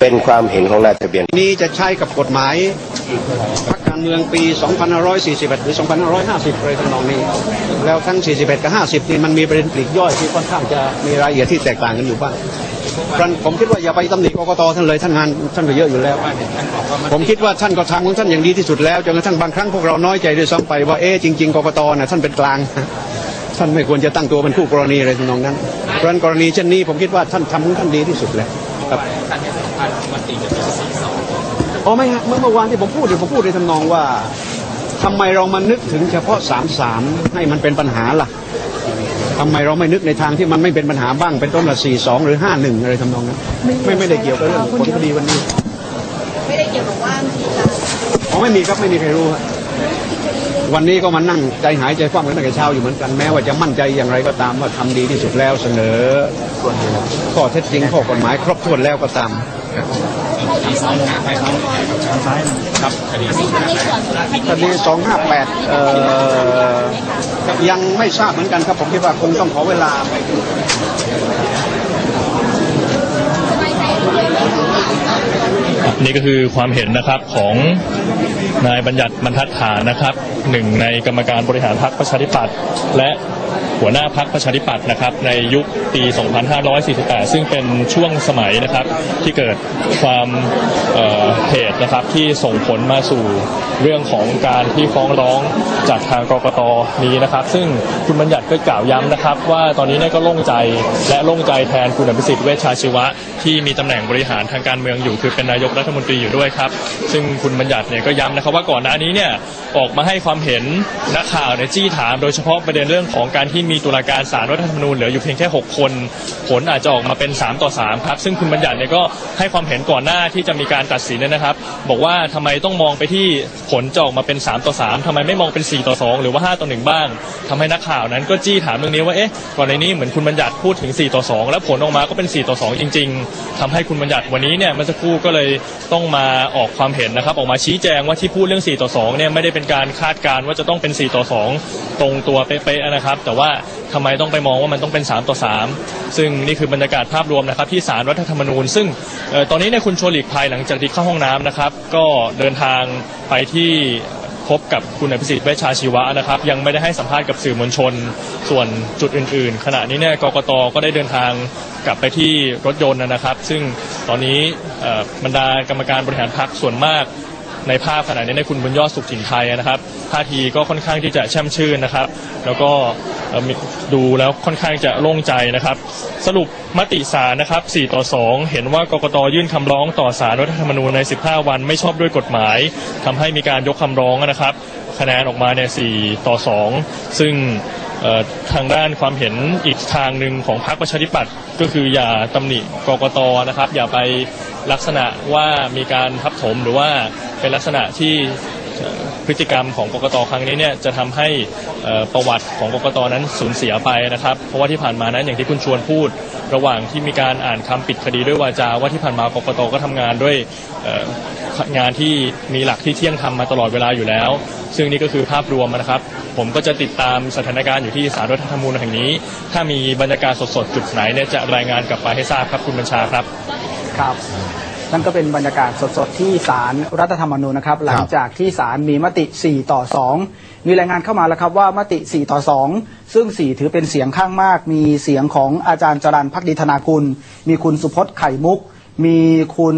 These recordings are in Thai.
เป็นความเห็นของนายทะเบียน นี้จะใช้กับกฎหมายพรรคการเมืองปี 2541 หรือ 2550เลยทำนองนี้ แล้วทั้ง 41 กับ 50 นี่มันมีประเด็นปลีกย่อยที่ค่อนข้างจะมีรายละเอียดที่แตกต่างกันอยู่บ้างเพราะผมคิดว่าอย่าไปตำหนิกกตท่านเลยท่านงานท่านก็เยอะอยู่แล้ว ผมคิดว่าท่านก็ทำของท่านอย่างดีที่สุดแล้วจนกระทั่งบางครั้งพวกเราน้อยใจด้วยซ้ำไปว่าเอ๊ะจริงๆกกตน่ะท่านเป็นกลางท่านไม่ควรจะตั้งตัวเป็นคู่กรณีอะไรทำนองนั้นเพราะฉะนั้นกรณีเช่นนี้ผมคิดว่าท่านทำของท่านดีที่สุดแล้วครับ อ๋อไม่ฮะเมื่อเมื่อวานที่ผมพูดเนี่ยผมพูดในทำนองว่าทำไมเรามานึกถึงเฉพาะสามสามให้มันเป็นปัญหาล่ะทำไมเราไม่นึกในทางที่มันไม่เป็นปัญหาบ้างเป็นต้นละสี่สองหรือห้าหนึ่งอะไรทำนองนั้นไม่ไม่ได้เกี่ยวกับเรื่องผลคดีวันนี้ ไม่ได้เกี่ยวกับว่ามีการอ๋อไม่มีครับไม่มีใครรู้ฮะวันนี้ก็มานั่งใจหายใจคว่ำกันตั้งแต่เช้าอยู่เหมือนกันแม้ว่าจะมั่นใจอย่างไรก็ตามว่าทำดีที่สุดแล้วเสนอข้อเท็จจริงข้อกฎหมายครบถ้วนแล้วก็ตามในส่วนของคดีคดี258เอ่อยังไม่ทราบเหมือนกันครับผมคิดว่าคงต้องขอเวลานี่ก็คือความเห็นนะครับของนายบัญญัติบรรทัดฐานนะครับหนึ่งในกรรมการบริหารพรรคประชาธิปัตย์และ หัวหน้าพรรคประชาธิปัตย์นะครับในยุคปี 2548 ซึ่งเป็นช่วงสมัยนะครับที่เกิดความเหตุนะครับที่ส่งผลมาสู่เรื่องของการที่ฟ้องร้องจากทางกรกตนี้นะครับ ซึ่งคุณบัญญัติก็กล่าวย้ำนะครับ ว่าตอนนี้เนี่ยก็โล่งใจและโล่งใจแทนคุณอภิสิทธิ์เวชชาชีวะ ที่มีตำแหน่งบริหารทางการเมืองอยู่ คือเป็นนายกรัฐมนตรีอยู่ด้วยครับ ซึ่งคุณบัญญัติเนี่ยก็ย้ำนะครับว่าก่อนหน้านี้เนี่ยออกมาให้ความเห็นนักข่าวในจี้ถาม โดยเฉพาะประเด็นเรื่องของการที่มีตุลาการศาลรัฐธรรมนูญเหลืออยู่เพียงแค่ 6 คน ผลอาจจะออกมาเป็น 3 ต่อ 3 ครับ ซึ่งคุณบัญญัติเนี่ยก็ให้ความเห็นก่อนหน้าที่จะมีการตัดสินเนยนะครับ บอกว่าทำไมต้องมองไปที่ผลจะออกมาเป็น 3 ต่อ 3ทำไมไม่มองเป็น 4 ต่อ 2 หรือว่า 5 ต่อ 1 บ้างทำให้นักข่าวนั้นก็จี้ถามเรื่องนี้ว่าเอ๊ะก่อนในนี้เหมือนคุณบัญญัติพูดถึง 4 ต่อ 2 แล้วผลออกมาก็เป็น 4 ต่อ 2 จริง ๆทำให้คุณบัญญัติวันนี้เนี่ยเมื่อสักครู่ก็เลยต้องมาออกความเห็นนะครับ ออกมาชี้แจงว่าที่พูดเรื่อง 4 ต่อ 2 เนี่ยไม่ได้เป็นการคาดการณ์ว่าจะต้องเป็น 4 ต่อ 2 ตรงตัวเป๊ะๆนะครับ แต่ว่าทำไมต้องไปมองว่ามันต้องเป็น 3 ต่อ 3 ซึ่งนี่คือบรรยากาศภาพรวมนะครับที่ศาลรัฐธรรมนูญ ซึ่งออตอนนี้เนี่ยคุณชวลีกภัยหลังจากที่เข้าห้องน้ำนะครับ ก็เดินทางไปที่พบกับคุณอภิสิทธิ์เวชชาชีวะนะครับ ยังไม่ได้ให้สัมภาษณ์กับสื่อมวลชนส่วนจุดอื่น ๆ ขณะนี้เนี่ยกกตก็ได้เดินทางกลับไปที่รถยนต์นะครับ ซึ่งตอนนี้บรรดากรรมการบริหารพรรคส่วนมาก ในภาพขณะนี้ในคุณบุญยอดสุขถิ่นไทยนะครับท่าทีก็ค่อนข้างที่จะแช่มชื่นนะครับ แล้วก็ดูแล้วค่อนข้างจะโล่งใจนะครับ สรุปมติศาลนะครับ 4 ต่อ 2 เห็นว่ากกตยื่นคำร้องต่อศาลรัฐธรรมนูญใน 15 วันไม่ชอบด้วยกฎหมายทำให้มีการยกคำร้องนะครับ คะแนนออกมาเนี่ย4ต่อ 2 ซึ่งทางด้านความเห็นอีกทางหนึ่งของพรรคประชาธิปัตย์ก็คืออย่าตำหนิกกตนะครับ อย่าไปลักษณะว่ามีการทับถมหรือว่า เป็นลักษณะที่พฤติกรรมของกกตครั้งนี้เนี่ยจะทำให้ประวัติของกกตนั้นสูญเสียไปนะครับ เพราะว่าที่ผ่านมานั้นอย่างที่คุณชวนพูด ระหว่างที่มีการอ่านคำปิดคดีด้วยวาจาว่าที่ผ่านมากกตก็ทำงานด้วยงานที่มีหลักที่เที่ยงธรรมมาตลอดเวลาอยู่แล้ว ซึ่งนี่ก็คือภาพรวมนะครับ ผมก็จะติดตามสถานการณ์อยู่ที่สารรัฐธรรมนูญแห่งนี้ ถ้ามีบรรยากาศสดๆจุดไหนเนี่ยจะรายงานกลับไปให้ทราบครับคุณบัญชาครับครับ นั่นก็เป็นบรรยากาศสดๆ ที่ศาลรัฐธรรมนูญนะครับ หลังจากที่ศาลมีมติ 4 ต่อ 2 มีรายงานเข้ามาแล้วครับว่ามติ 4 ต่อ 2 ซึ่ง 4 ถือเป็นเสียงข้างมาก มีเสียงของอาจารย์จรันพักดีธนาคุณ มีคุณสุพจน์ไข่มุก มีคุณ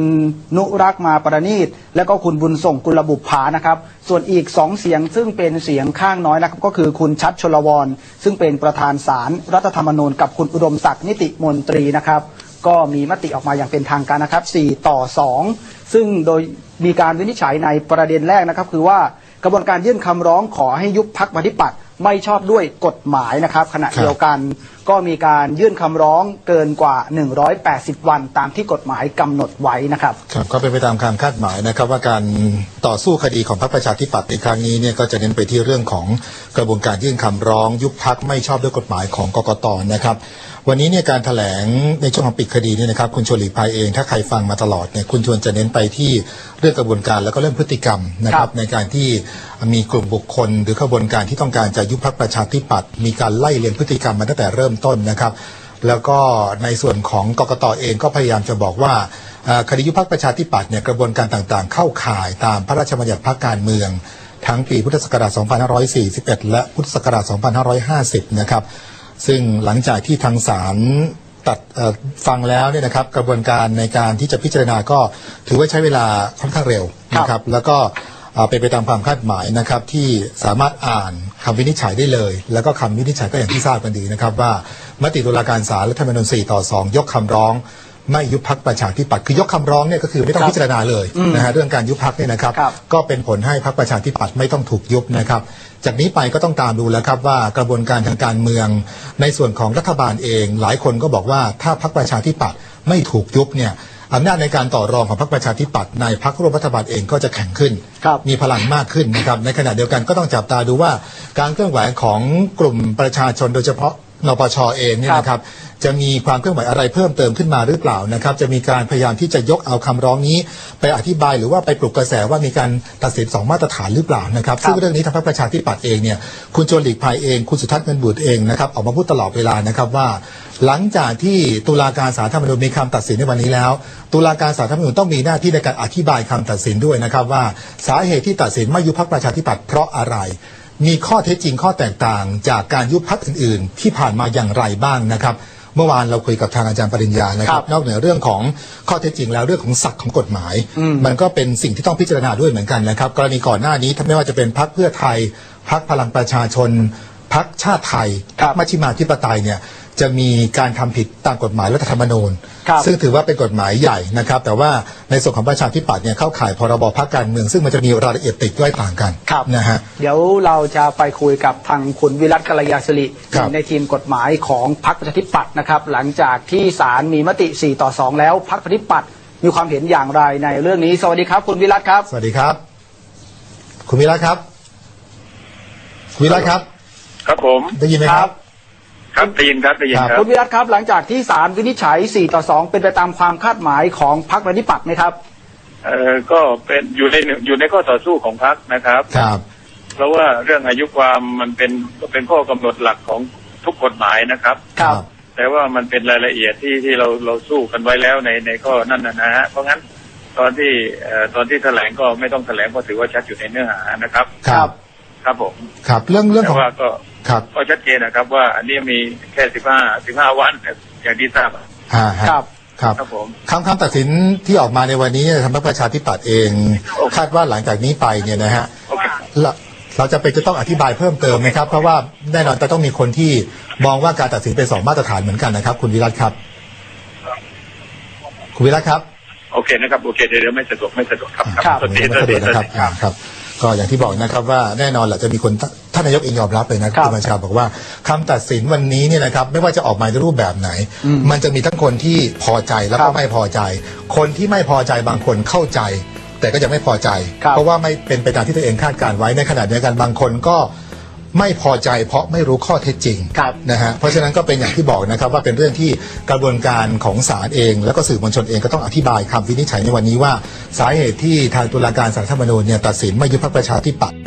นุรักษ์มาประณีต และก็คุณบุญส่งกุลบุปผานะครับ ส่วนอีก 2 เสียงซึ่งเป็นเสียงข้างน้อยนะครับก็คือคุณชัดชลวร ซึ่งเป็นประธานศาลรัฐธรรมนูญกับคุณอุดมศักดิ์นิติมนตรีนะครับ ก็มีมติออกมาอย่างเป็นทางการนะครับ 4 ต่อ 2 ซึ่งโดยมีการวินิจฉัยในประเด็นแรกนะครับ คือว่ากระบวนการยื่นคำร้องขอให้ยุบพักปฏิปัติไม่ชอบด้วยกฎหมายนะครับ ขณะเดียวกันก็มีการยื่นคำร้องเกินกว่า 180 วันตามที่กฎหมายกำหนดไว้นะครับครับก็เป็นไปตามการคาดหมายนะครับ ว่าการต่อสู้คดีของพรรคประชาธิปัตย์ในครั้งนี้เนี่ยก็จะเน้นไปที่เรื่องของกระบวนการยื่นคำร้อง ยุบพักไม่ชอบด้วยกฎหมายของกกตนะครับ วันนี้เนี่ยการถแถลงในช่วงของปิดคดีเนี่ยนะครับคุณชวนหลีกภัยเอง ถ้าใครฟังมาตลอดเนี่ยคุณชวนจะเน้นไปที่เรื่องกระบวนการแล้วก็เรื่องพฤติกรรมนะคครัรับบในการที่มีกลุ่มบุคคล หรือกระบวนการที่ต้องการจะยุบพักประชาธิปัตย์มีการไล่เลียงพฤติกรรมมาตั้งแต่เริ่มต้นนะครับแล้วก็ในส่วนของกกตเองก็พยายามจะบอกว่าเอ่อคดียุบพักประชาธิปัตย์เนี่ยกระบวนการต่างๆ เข้าข่ายตามพระราชบัญญัติพรรคการเมือง ทั้งปีพุทธศักราช 2541 และพุทธศักราช 2550 นะครับ ซึ่งหลังจากที่ทางศาลตัดเอ่อฟังแล้วเนี่ยนะครับกระบวนการในการที่จะพิจารณาก็ถือว่าใช้เวลาค่อนข้างเร็วนะครับแล้วก็เอ่อเป็นไปตามความคาดหมายนะครับที่สามารถอ่านคำวินิจฉัยได้เลย แล้วก็คำวินิจฉัยก็อย่างที่ทราบกันดีนะครับว่า มติตุลาการศาลรัฐธรรมนูญ4ต่อ 2 ยกคำร้อง ไม่ยุบพักประชาธิปัตย์คือยกคำร้องเนี่ยก็คือไม่ต้องครับพิจารณาเลยนะฮะเรื่องการยุบพักเนี่ยนะครับ ครับก็เป็นผลให้พักประชาธิปัตย์ไม่ต้องถูกยุบนะครับ จากนี้ไปก็ต้องตามดูแล้วครับว่ากระบวนการทางการเมือง ในส่วนของรัฐบาลเอง หลายคนก็บอกว่าถ้าพักประชาธิปัตย์ไม่ถูกยุบเนี่ยอำนาจในการต่อรองของพรรคประชาธิปัตย์ในพรรคร่วมรัฐบาลเองก็จะแข็งขึ้น ครับ มีพลังมากขึ้นนะครับในขณะเดียวกันก็ต้องจับตาดูว่า การเคลื่อนไหวของกลุ่มประชาชนโดยเฉพาะ นปชเองเนี่ยนะครับ จะมีความเคลื่อนไหวอะไรเพิ่มเติมขึ้นมาหรือเปล่านะครับ จะมีการพยายามที่จะยกเอาคำร้องนี้ ไปอธิบายหรือว่าไปปลุกกระแสว่ามีการตัดสินสองมาตรฐานหรือเปล่านะครับ ซึ่งเรื่องนี้ทางพรรคประชาธิปัตย์เองเนี่ยคุณชวนหลีกภัยเอง คุณสุทัศน์เงินบุตรเองนะครับออกมาพูดตลอดเวลานะครับว่า หลังจากที่ตุลาการสารรัฐธรรมนูญมีคำตัดสินในวันนี้แล้ว ตุลาการสารรัฐธรรมนูญต้องมีหน้าที่ในการอธิบายคำตัดสินด้วยนะครับว่าสาเหตุที่ตัดสินไม่ยุบพรรคประชาธิปัตย์เพราะอะไร มีข้อเท็จจริงข้อแตกต่างจากการยุบพักอื่น ๆ ที่ผ่านมาอย่างไรบ้างนะครับ เมื่อวานเราคุยกับทางอาจารย์ปริญญานะคครัรับบนอกเหนือเรื่องของข้อเท็จจริงแล้วเรื่องของศักดิ์ของกฎหมาย มันก็เป็นสิ่งที่ต้องพิจารณาด้วยเหมือนกันนะครับ กรณีก่อนหน้านี้ถ้าไม่ว่าจะเป็นพักเพื่อไทยพักพลังประชาชนพักชาติไทยครัพับกมัชฌิมาธิปไตยเนี่ย จะมีการทำผิดตามกฎหมายรัฐธรรมนูญครับซึ่งถือว่าเป็นกฎหมายใหญ่นะครับ แต่ว่าในส่วนของประชาธิปัตย์เนี่ยเข้าข่ายพรบพักการเมือง ซึ่งมันจะมีรายละเอียดติดย่อยต่างกันครับนะฮะเดี๋ยวเราจะไปคุยกับทางคุณวิรัตกัลยาสิริครับในทีมกฎหมายของพรรคประชาธิปัตย์นะครับหลังจากที่ศาลมีมติ 4 ต่อ 2 แล้วพรรคประชาธิปัตย์มีความเห็นอย่างไรในเรื่องนี้ สวัสดีครับ คุณวิรัตครับ สวัสดีครับ คุณวิรัตครับคุณวิรัตครับ ครับผมได้ยินไหมครับ ครับได้ยินครับได้ยินคครัรับคุณวิรัตครับ หลังจากที่ศาลวินิจฉัย 4 ต่อ 2 เป็นไปตามความคาดหมายของพรรคประชาธิปัตย์ไหมครับ เอ่อก็เป็นอยู่ในอยู่ในข้อต่อสู้ของพรรคนะครับ ครับ เพราะว่าเรื่องอายุความมันเป็นก็เป็นข้อกำหนดหลักของทุกกฎหมายนะครับ ครับ แต่ว่ามันเป็นรายละเอียดที่ที่เราเราสู้กันไว้แล้วในในข้อนั่นนะนะฮะเพราะงั้นตอนที่เอ่อตอนที่แถลงก็ไม่ต้องแถลงเพราะถือว่าชัดอยู่ในเนื้อหานะครับ ครับ ครับผมครับเรื่องเรื่องแต่ของว่าก็ครับก็ชัดเจนนะครับ ว่าอันนี้มีแค่สิบห้าสิบห้าวันอย่างที่ทราบอะอ่าฮะครับ ครับ ครับผม คำคำตัดสินที่ออกมาในวันนี้ทางพรรคประชาธิปัตย์เอง คาดว่าหลังจากนี้ไปเนี่ยนะฮะโอเค เราเราจะเป็นจะต้องอธิบายเพิ่มเติมไหมครับ เพราะว่าแน่นอนจะต้องมีคนที่มองว่าการตัดสินเป็นสองมาตรฐานเหมือนกันนะครับ คุณวิรัตครับ คุณวิรัตครับโอเคนะครับ โอเคเดี๋ยวเดี๋ยวไม่สะดวกไม่สะดวกครับครับสวัสดีไม่สวัสสะดดีวกนะครับสวัสดีอ่าครับ ก็อย่างที่บอกนะครับว่าแน่นอนแหละจะมีคนท่านนายกเองยอมรับเลยนะครัคุบณบัญชาบอกว่าคำตัดสินวันนี้เนี่ยนะครับไม่ว่าจะออกมาในรูปแบบไหน มันจะมีทั้งคนที่พอใจแล้วครัก็บไม่พอใจ คนที่ไม่พอใจบางคนเข้าใจ แต่ก็ยังไม่พอใจครับเพราะว่าไม่เป็นไปตามที่ตัวเองคาดการไว้ในขณะเดียวกันบางคนก็ ไม่พอใจเพราะไม่รู้ข้อเท็จจริงครับนะฮะเพราะฉะนั้นก็เป็นอย่างที่บอกนะครับว่าเป็นเรื่องที่กระบวนการของศาลเอง แล้วก็สื่อมวลชนเองก็ต้องอธิบายคำวินิจฉัยในวันนี้ว่า สาเหตุที่ทางตุลาการศาลรัฐธรรมนูญเนี่ยตัดสินไม่ยุบพรรคประชาธิปัตย์